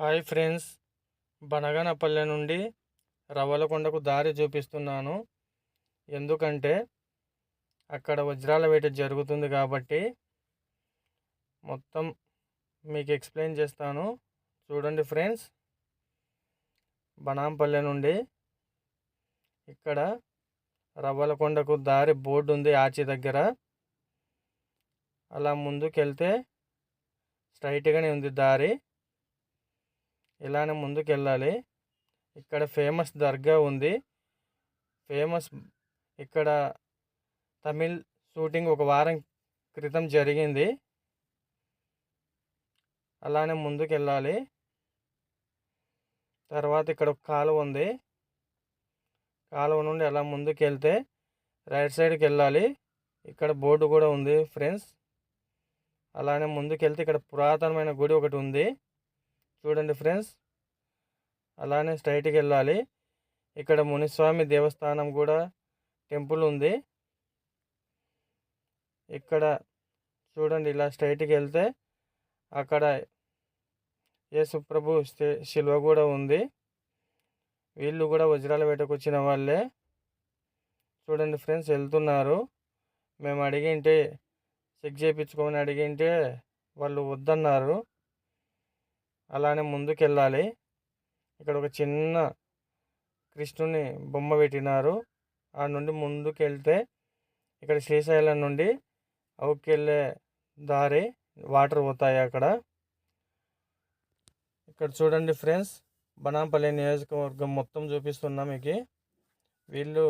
Hi friends. Banaganapalle నుండి రవ్వలకొండకు దారి చూపిస్తున్నాను. ఎందుకంటే అక్కడ వజ్రాల వేట జరుగుతుంది కాబట్టి మొత్తం మీకు ఎక్స్ప్లెయిన్ చేస్తాను. చూడండి ఫ్రెండ్స్. బనాంపల్లె నుండి ఇక్కడ రవ్వలకొండకు దారి బోర్డు ఉంది ఆచి దగ్గర. అలా ముందుకెళ్తే స్ట్రైట్గానే ఉంది దారి. ఇలానే ముందుకు వెళ్ళాలి ఇక్కడ ఫేమస్ దర్గా ఉంది. ఫేమస్ ఇక్కడ తమిళ్ షూటింగ్ ఒక వారం క్రితం జరిగింది. అలానే ముందుకు వెళ్ళాలి తర్వాత ఇక్కడ ఒక కాలువ ఉంది. కాలువ నుండి అలా ముందుకు వెళ్తే రైట్ సైడ్కి వెళ్ళాలి ఇక్కడ బోర్డు కూడా ఉంది ఫ్రెండ్స్. అలానే ముందుకు వెళ్తే ఇక్కడ పురాతనమైన గుడి ఒకటి ఉంది. చూడండి ఫ్రెండ్స్. అలానే స్ట్రైట్కి వెళ్ళాలి. ఇక్కడ మునిస్వామి దేవస్థానం కూడా టెంపుల్ ఉంది. ఇక్కడ చూడండి ఇలా స్ట్రైట్కి వెళ్తే అక్కడ యేసుప్రభు శిల్వ కూడా ఉంది. వీళ్ళు కూడా వజ్రాల వేటకు వచ్చిన వాళ్ళే. చూడండి ఫ్రెండ్స్ వెళ్తున్నారు. మేము అడిగింటే చెక్ చేయించుకోమని అడిగింటే వాళ్ళు వద్దన్నారు. అలానే ముందుకు వెళ్ళాలి ఇక్కడ ఒక చిన్న కృష్ణుని బొమ్మ పెట్టినారు. ఆ నుండి ముందుకు వెళ్తే ఇక్కడ శ్రీశైలం నుండి అవుకెళ్ళే దారి వాటర్ పోతాయి అక్కడ. ఇక్కడ చూడండి ఫ్రెండ్స్ బనాంపల్లి నియోజకవర్గం మొత్తం చూపిస్తున్నా మీకు. వీళ్ళు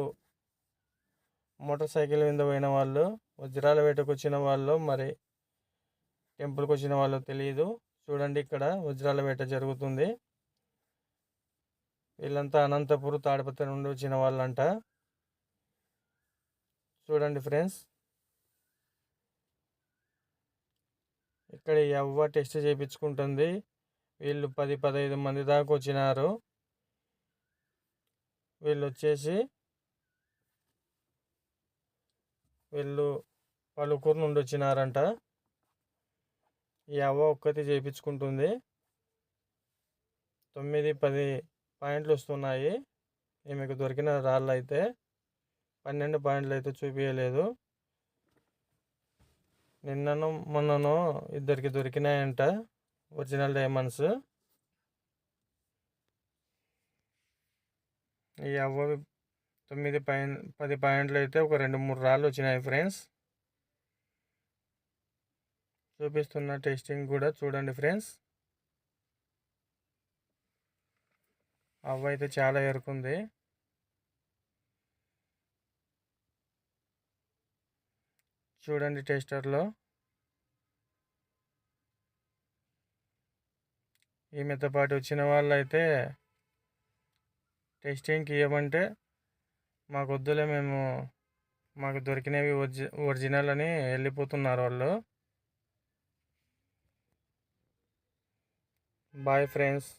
మోటార్ సైకిల్ మీద పోయిన వాళ్ళు వజ్రాల వేటకు వచ్చిన వాళ్ళు మరి టెంపుల్కి వచ్చిన వాళ్ళు తెలియదు చూడండి ఇక్కడ వజ్రాల వేట జరుగుతుంది. వీళ్ళంతా అనంతపురం తాడిపత్రి నుండి వచ్చిన వాళ్ళంట. చూడండి ఫ్రెండ్స్. ఇక్కడ ఎవ్వ టెస్ట్ చేయించుకుంటుంది వీళ్ళు పది పదహైదు మంది దాకా వచ్చినారు. వీళ్ళు వచ్చేసి వీళ్ళు పలుకూరు నుండి వచ్చినారంట. ఈ అవ్వ ఒక్కతే చేయించుకుంటుంది తొమ్మిది పది పాయింట్లు వస్తున్నాయి. మీకు దొరికిన రాళ్ళు అయితే పన్నెండు పాయింట్లు అయితే చూపించలేదు నిన్నను మొన్నను ఇద్దరికి దొరికినాయంట ఒరిజినల్ డైమండ్స్. ఈ అవ్వ తొమ్మిది పాయింట్ పది పాయింట్లు అయితే ఒక రెండు మూడు రాళ్ళు వచ్చినాయి ఫ్రెండ్స్. చూపిస్తున్న టెస్టింగ్ కూడా చూడండి ఫ్రెండ్స్. అవ్వ అయితే చాలా ఎరుకుంది చూడండి టెస్టర్లో. ఈమెతో పాటు వచ్చిన వాళ్ళు అయితే టెస్టింగ్కి ఇవ్వమంటే మాకు వద్దులే మేము మాకు దొరికినవి ఒరిజి ఒరిజినల్ అని వెళ్ళిపోతున్నారు వాళ్ళు. Bye friends